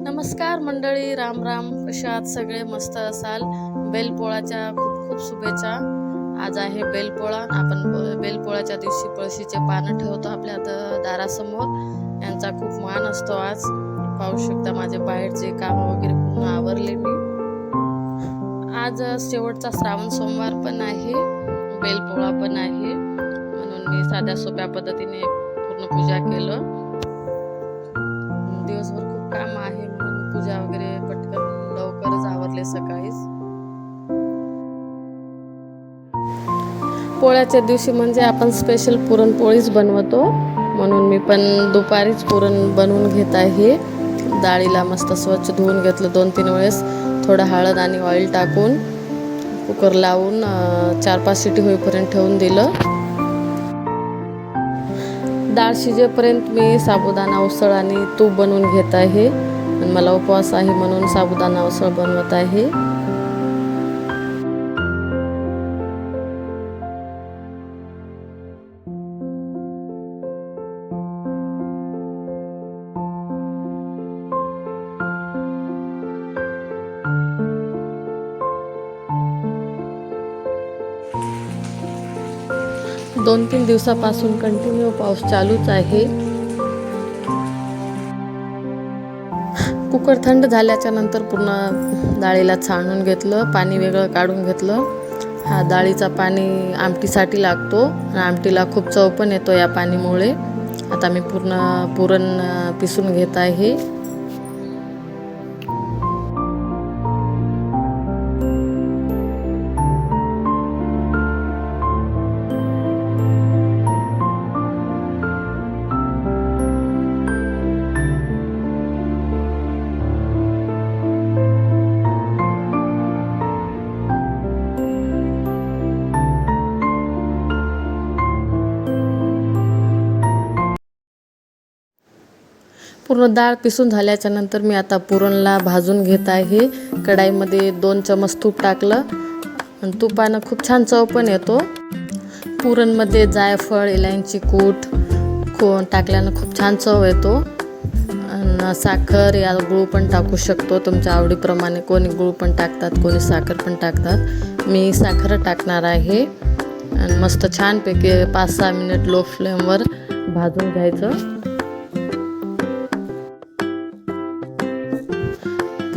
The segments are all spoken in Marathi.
नमस्कार मंडळी राम राम. कशात सगळे मस्त असाल? बेलपोळाच्या खूप खूप शुभेच्छा. आज आहे बेलपोळा. आपण बेलपोळाच्या दिवशी पळशीचे पानं ठेवतो आपल्या दारासमोर. यांचा खूप मान असतो आज. पाहू शकता माझे बाहेरचे काम वगैरे पूर्ण आवरले मी. आज शेवटचा श्रावण सोमवार पण आहे. बेलपोळा पण आहे. म्हणून मी साध्या सोप्या पद्धतीने पूर्ण पूजा केलं. दिवसभर खूप काम आहे. पूजा वगैरे पटकन लवकरच आवरले सकाळीच. पोळ्याच्या दिवशी म्हणजे आपण स्पेशल पुरणपोळीच बनवतो. म्हणून मी पण दुपारीच पुरण बनवून घेत आहे. डाळीला मस्त स्वच्छ धुवून घेतलं दोन तीन वेळेस. थोडं हळद आणि ऑइल टाकून कुकर लावून चार पाच सिटी होईपर्यंत ठेवून दिलं. डाळ शिजेपर्यंत मी साबुदाणा उसळ आणि तूप बनवून घेत आहे. आणि मला उपवास आहे म्हणून साबुदाणा उसळ बनवत आहे. दोन तीन दिवसापासून कंटिन्यू पाऊस चालूच आहे. कुकर थंड झाल्याच्यानंतर पूर्ण डाळीला छाणून घेतलं पाणी वेगळं काढून घेतलं. हा डाळीचा पाणी आमटीसाठी लागतो आमटीला खूप चव पण येतो या पाणीमुळे. आता मी पूर्ण पुरण पिसून घेत आहे. पूर्ण डाळ पिसून झाल्याच्यानंतर मी आता पुरणला भाजून घेत आहे. कढाईमध्ये दोन चमच तूप टाकलं. आणि तुपानं खूप छान चव पण येतो. पुरणमध्ये जायफळ इलायची कूट खो टाकल्यानं खूप छान चव येतो. आणि साखर या गूळ पण टाकू शकतो. तुमच्या आवडीप्रमाणे कोणी गूळ पण टाकतात कोणी साखर पण टाकतात. मी साखर टाकणार आहे. आणि मस्त छानपैकी पाच सहा मिनिट लो फ्लेमवर भाजून घ्यायचं.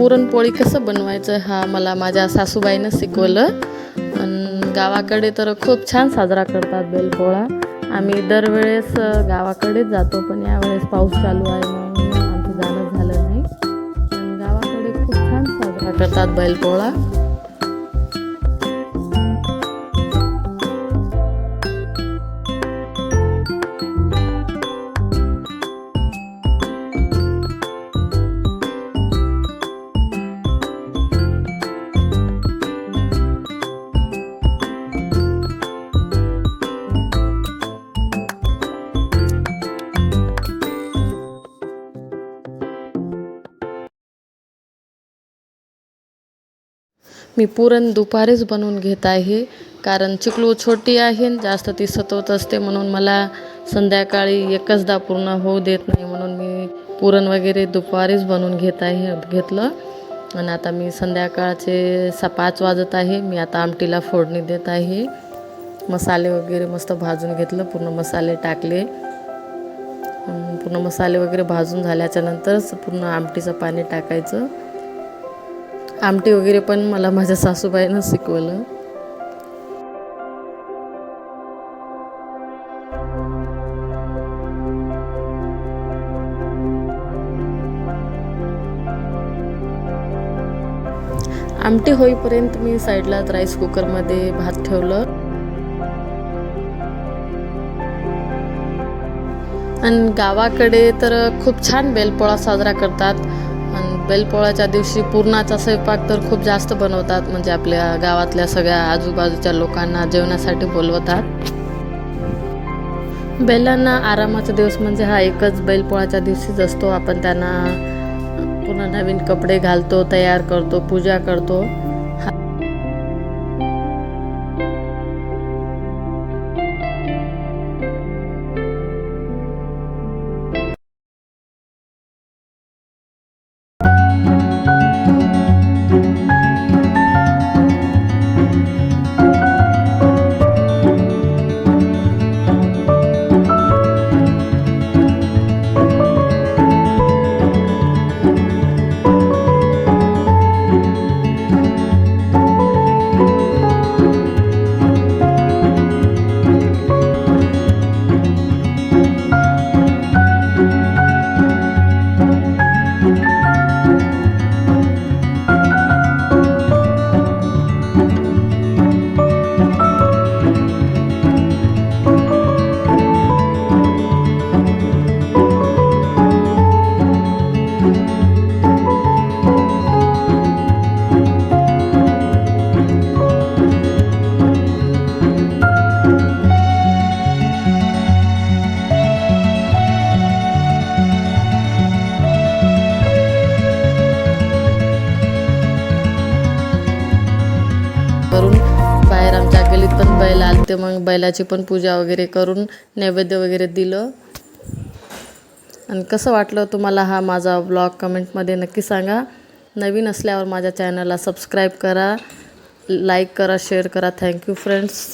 पुरणपोळी कसं बनवायचं हा मला माझ्या सासूबाईनं शिकवलं. आणि गावाकडे तर खूप छान साजरा करतात बैलपोळा. आम्ही दरवेळेस गावाकडेच जातो पण यावेळेस पाऊस चालू आहे म्हणून आमचं जाणं झालं नाही. गावाकडे खूप छान साजरा करतात बैलपोळा. मी पुरण दुपारीच बनवून घेत आहे. कारण चिकलू छोटी आहे जास्त ती सतवत असते म्हणून मला संध्याकाळी एकचदा पूर्ण होऊ देत नाही म्हणून मी पुरण वगैरे दुपारीच बनवून घेत आहे घेतलं. आणि आता मी संध्याकाळचे सा पाच वाजत आहे. मी आता आमटीला फोडणी देत आहे. मसाले वगैरे मस्त भाजून घेतलं पूर्ण मसाले टाकले. पूर्ण मसाले वगैरे भाजून झाल्याच्यानंतरच पूर्ण आमटीचं पाणी टाकायचं. आमटी वगैरे पण मला माझ्या सासूबाईनं शिकवलं. आमटी होईपर्यंत मी साईडला राईस कुकरमध्ये भात ठेवलं. आणि गावाकडे तर खूप छान बेलपोळा साजरा करतात. बैलपोळाच्या दिवशी पुरणाचा स्वयंपाक तर खूप जास्त बनवतात म्हणजे आपल्या गावातल्या सगळ्या आजूबाजूच्या लोकांना जेवणासाठी बोलवतात. बैलांना आरामाचा दिवस म्हणजे हा एकच बैलपोळाच्या दिवशीच असतो. आपण त्यांना पुन्हा नवीन कपडे घालतो तयार करतो पूजा करतो. करून बाहेर आमच्या गलीत पण बैल आलते. मग बैलाची पण पूजा वगैरे करून नैवेद्य वगैरे दिलं. आणि कसं वाटलं तुम्हाला हा माझा ब्लॉग कमेंटमध्ये नक्की सांगा. नवीन असल्यावर माझ्या चॅनलला सबस्क्राईब करा. लाईक करा शेअर करा. Thank you friends